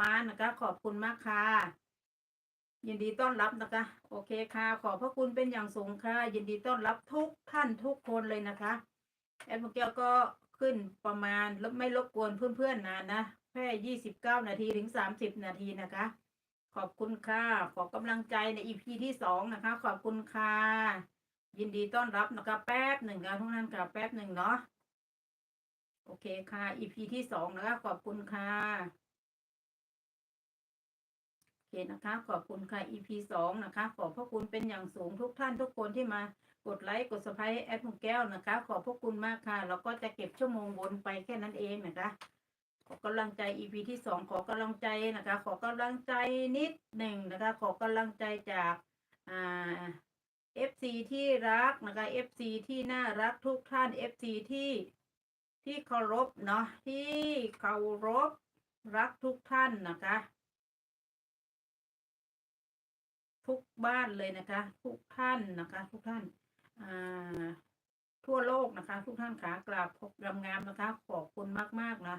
มานะคะ ขอบคุณมากค่ะ ยินดีต้อนรับนะคะ โอเคค่ะ ขอบพระคุณเป็นอย่างสูงค่ะ ยินดีต้อนรับทุกท่านทุกคนเลยนะคะแอดมินแก้วก็ขึ้นประมาณแล้วไม่รบกวนเพื่อนๆนานนะแค่ยี่สิบเก้านาทีถึงสามสิบนาทีนะคะ ขอบคุณค่ะ ขอกำลังใจในอีพีที่สองนะคะ ขอบคุณค่ะ ยินดีต้อนรับนะคะ แป๊บหนึ่งค่ะทุกท่านค่ะแป๊บหนึ่งเนาะ โอเคค่ะ EP ที่สองนะคะ ขอบคุณค่ะ เคนะคะ ขอบคุณค่ะ EP สองนะคะ ขอบพระคุณเป็นอย่างสูงทุกท่านทุกคนที่มากดไลค์กดสไครต์แอดมุกแก้วนะคะ ขอบพระคุณมากค่ะแล้วก็จะเก็บชั่วโมงวนไปแค่นั้นเองนะคะ ขอกำลังใจ EP ที่สองขอกำลังใจนะคะ ขอกำลังใจนิดหนึ่งนะคะ ขอกำลังใจจากอ่า FC ที่รักนะคะ FC ที่น่ารักทุกท่าน FC ที่ที่เคารพเนาะที่เคารพรักทุกท่านนะคะ ทุกบ้านเลยนะคะ ทุกท่านนะคะ ทุกท่านอ่าทั่วโลกนะคะ ทุกท่านขากราบขอบงามนะคะ ขอบคุณมาก ๆ นะ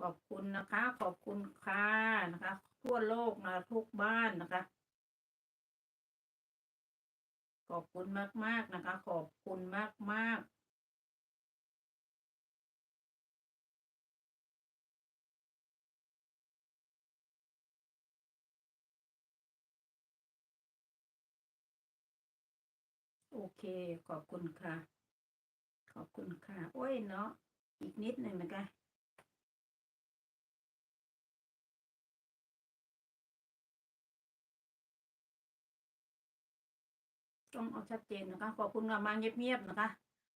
ขอบคุณนะคะ ขอบคุณค่ะนะคะ ทั่วโลกนะทุกบ้านนะคะ ขอบคุณมาก ๆ นะคะ ขอบคุณมาก ๆ อเค ขอบคุณค่ะ ขอบคุณค่ะ โอ้ยเนาะ อีกนิดหนึ่งนะคะต้องเอาชัดเจนนะคะ ขอบคุณค่ะมาเงียบๆนะคะ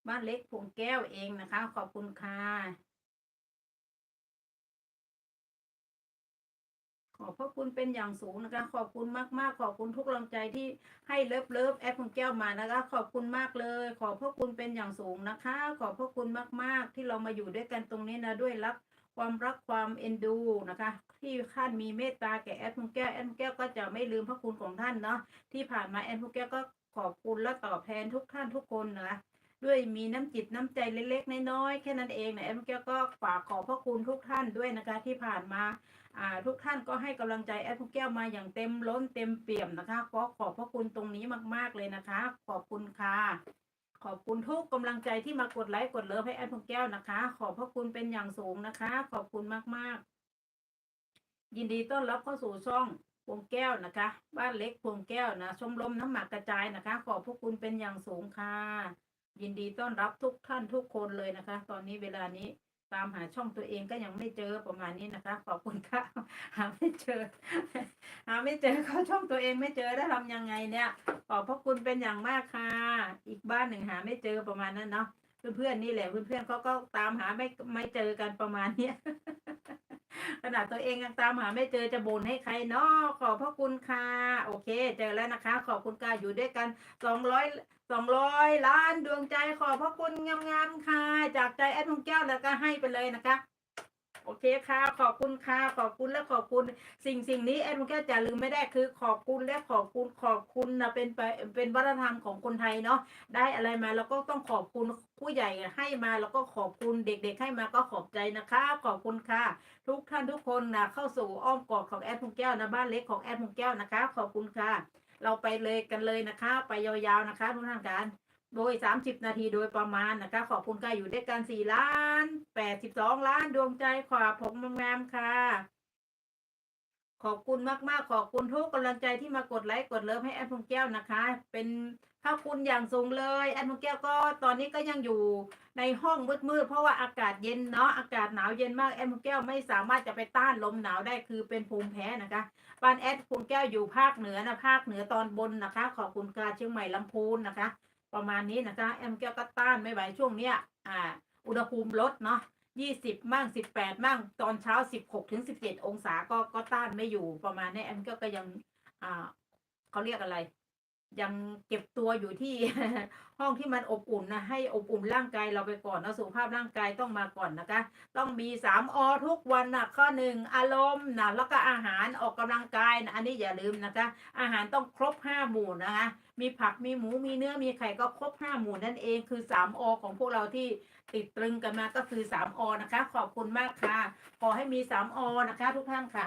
บ้านเล็กพงแก้วเองนะคะ ขอบคุณค่ะ ขอบพระคุณเป็นอย่างสูงนะคะ ขอบคุณมาก ๆ ขอบคุณทุกกำลังใจที่ให้เลิฟเลิฟแอดพวงแก้วมานะคะ ขอบคุณมากเลย ขอบพระคุณเป็นอย่างสูงนะคะ ขอบพระคุณมาก ๆ ที่เรามาอยู่ด้วยกันตรงนี้นะ ด้วยรักความรักความเอ็นดูนะคะ ที่ท่านมีเมตตาแก่แอดพวงแก้วแอดพวงแก้วก็จะไม่ลืมพระคุณของท่านเนาะที่ผ่านมาแอนพวกแก้วก็ขอบคุณและตอบแทนทุกท่านทุกคนนะ ด้วยมีน้ำจิตน้ำใจเล็กๆน้อยๆแค่นั้นเองนะแอนพวกแก้วก็ฝากขอบพระคุณทุกท่านด้วยนะคะที่ผ่านมาทุกท่านก็ให้กำลังใจแอนพวกแก้วมาอย่างเต็มล้นเต็มเปี่ยมนะคะก็ขอบพระคุณตรงนี้มากๆเลยนะคะ ขอบคุณค่ะขอบคุณทุกกำลังใจที่มากดไลค์กดเลิฟให้แอนพวกแก้วนะคะ ขอบพระคุณเป็นอย่างสูงนะคะ ขอบคุณมากๆ ยินดีต้อนรับเข้าสู่ช่องพวงแก้วนะคะ บ้านเล็กพวงแก้วนะชมรมน้ำหมักกระจายนะคะ ขอบพระคุณเป็นอย่างสูงค่ะ ยินดีต้อนรับทุกท่านทุกคนเลยนะคะ ตอนนี้เวลานี้ตามหาช่องตัวเองก็ยังไม่เจอประมาณนี้นะคะ ขอบคุณค่ะ หาไม่เจอ หาไม่เจอเขาช่องตัวเองไม่เจอได้วทำยังไงเนี่ย ขอบพระคุณเป็นอย่างมากค่ะ อีกบ้านหนึ่งหาไม่เจอประมาณนั้นเนาะเพื่อนๆนี่แหละเพื่อนๆเขาก็ตามหาไม่ไม่เจอกันประมาณเนี้ย ขนาดตัวเองยังตามหาไม่เจอจะบ่นให้ใครเนาะขอบพระคุณค่ะโอเค เจอแล้วนะคะ ขอบคุณค่ะอยู่ด้วยกันสองร้อยสองร้อยล้านดวงใจขอบพระคุณงามๆค่ะ จากใจแอดมงแก้วแล้วก็ให้ไปเลยนะคะ โอเคค่ะ ขอบคุณค่ะ ขอบคุณและขอบคุณ สิ่งสิ่งนี้แอดมงแก้วจะลืมไม่ได้คือขอบคุณและขอบคุณขอบคุณนะเป็นไปเป็นวัฒนธรรมของคนไทยเนาะได้อะไรมาแล้วก็ต้องขอบคุณผู้ใหญ่ให้มาแล้วก็ขอบคุณเด็กๆ ให้มาก็ขอบใจนะคะ ขอบคุณค่ะ ทุกท่านทุกคนนะเข้าสู่อ้อมกอดของแอดพงแก้วนะบ้านเล็กของแอดพงแก้วนะคะ ขอบคุณค่ะ เราไปเลยกันเลยนะคะ ไปยาวๆนะคะทุกท่านการ โดย 30 นาทีโดยประมาณนะคะ ขอบคุณค่ะอยู่ด้วยกัน 4 ล้าน 82 ล้านดวงใจขอบผมแมมค่ะ ขอบคุณมาก ๆ ขอบคุณทุกกำลังใจที่มากดไลค์กดเลิฟให้แอดพงแก้วนะคะ เป็นพระคุณอย่างสูงเลย แอดพงแก้วก็ตอนนี้ก็ยังอยู่ในห้องมืดๆเพราะว่าอากาศเย็นเนาะอากาศหนาวเย็นมากแอดพงแก้วไม่สามารถจะไปต้านลมหนาวได้คือเป็นภูมิแพ้นะคะบ้านแอดพงแก้วอยู่ภาคเหนือนะภาคเหนือตอนบนนะคะ ขอบคุณค่ะเชียงใหม่ลำพูนนะคะ ประมาณนี้นะคะ แอมแก้วก็ต้านไม่ไหวช่วงเนี้ยอ่า อุณหภูมิลดเนาะยี่สิบมั่งสิบแปดมั่งตอนเช้าสิบหกถึงสิบเจ็ดองศาก็ก็ต้านไม่อยู่ประมาณนี้แอมก็ก็ยังอ่าเขาเรียกอะไร ยังเก็บตัวอยู่ที่ห้องที่มันอบอุ่นนะให้อบอุ่นร่างกายเราไปก่อนนะสุขภาพร่างกายต้องมาก่อนนะคะ ต้องมีสามอทุกวันนะข้อหนึ่งอารมณ์นะแล้วก็อาหารออกกำลังกายนะอันนี้อย่าลืมนะคะ อาหารต้องครบห้าหมู่นะคะ มีผักมีหมูมีเนื้อมีไข่ก็ครบห้าหมู่นั่นเองคือสามอของพวกเราที่ติดตรึงกันมาก็คือ3อนะคะ ขอบคุณมากค่ะ ขอให้มี3อนะคะ ทุกท่านค่ะ